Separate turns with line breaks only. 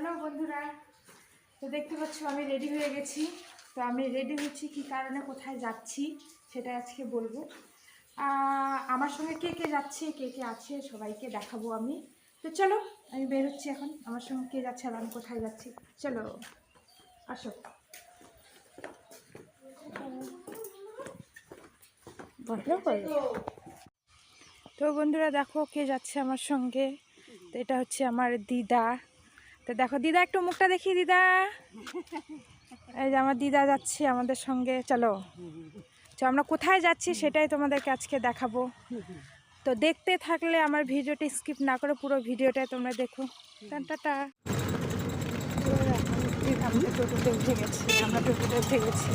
Hello বন্ধুরা, তো দেখতে পাচ্ছ আমি রেডি হয়ে গেছি। তো আমি রেডি হচ্ছি কি কারণে কোথায় যাচ্ছি সেটা আজকে বলব। আমার সঙ্গে কে কে যাচ্ছে, কে কে আছে সবাইকে দেখাবো আমি। তো চলো, আমি বের হচ্ছি এখন। আমার সঙ্গে কে যাচ্ছে আর আমি কোথায় যাচ্ছি, চলো, আসো। তো বন্ধুরা দেখো কে যাচ্ছে আমার সঙ্গে। তো এটা হচ্ছে আমার দিদা। তো দেখো, দিদা একটু মুখটা দেখি দিদা। এই যে আমার দিদা যাচ্ছে আমাদের সঙ্গে, চলো। তো আমরা কোথায় যাচ্ছি সেটাই তোমাদেরকে আজকে দেখাবো। তো দেখতে থাকলে আমার ভিডিওটি স্কিপ না করে পুরো ভিডিওটাই তোমরা দেখো। টাটা আমরা টোটোতে উঠে গেছি, আমরা টোটোতে উঠে গেছি।